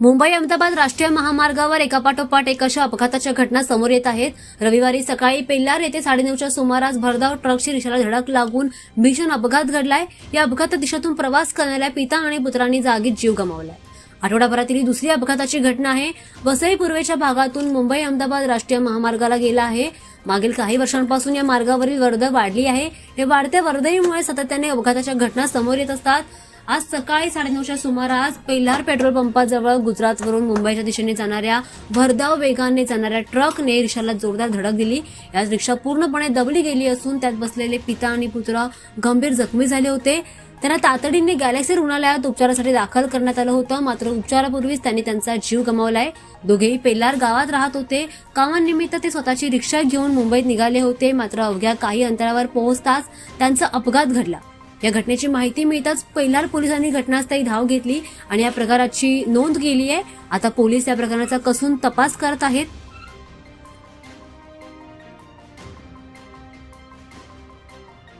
मुंबई अहमदाबाद राष्ट्रीय महामार्गावर एकापाठोपाठ एक अशा अपघाताच्या घटना समोर येत आहेत. रविवारी सकाळी पेल्लार येथे साडेनऊच्या सुमारास भरधाव ट्रकची रिक्षाला धडक लागून भीषण अपघात घडलाय. या अपघात दिशेतून प्रवास करणाऱ्या पिता आणि पुत्रांनी जागीच जीव गमावलाय. आठवडाभरातील ही दुसरी अपघाताची घटना आहे. वसई पूर्वेच्या भागातून मुंबई अहमदाबाद राष्ट्रीय महामार्गाला गेला आहे. मागील काही वर्षांपासून या मार्गावरील वर्दळ वाढली आहे. हे वाढत्या वर्दळीमुळे सातत्याने अपघाताच्या घटना समोर येत असतात. आज सकाळी साडेनऊच्या सुमारास पेल्हार पेट्रोल पंपाजवळ गुजरातवरून मुंबईच्या दिशेने जाणाऱ्या भरधाव वेगाने जाणाऱ्या ट्रकने रिक्षाला जोरदार धडक दिली. यात रिक्षा पूर्णपणे दबली गेली असून त्यात बसलेले पिता आणि पुत्र गंभीर जखमी झाले होते. त्यांना तातडीने गॅलेक्सी रुग्णालयात उपचारासाठी दाखल करण्यात आलं होतं. मात्र उपचारापूर्वीच त्यांनी त्यांचा जीव गमावलाय. दोघेही पेल्लार गावात राहत होते. कामानिमित्त ते स्वतःची रिक्षा घेऊन मुंबईत निघाले होते. मात्र अवघ्या काही अंतरावर पोहोचताच त्यांचा अपघात घडला. या घटनेची माहिती मिळताच पैलार पोलिसांनी घटनास्थळी धाव घेतली आणि या प्रकाराची नोंद केली आहे. आता पोलीस या प्रकरणाचा कसून तपास करत आहेत.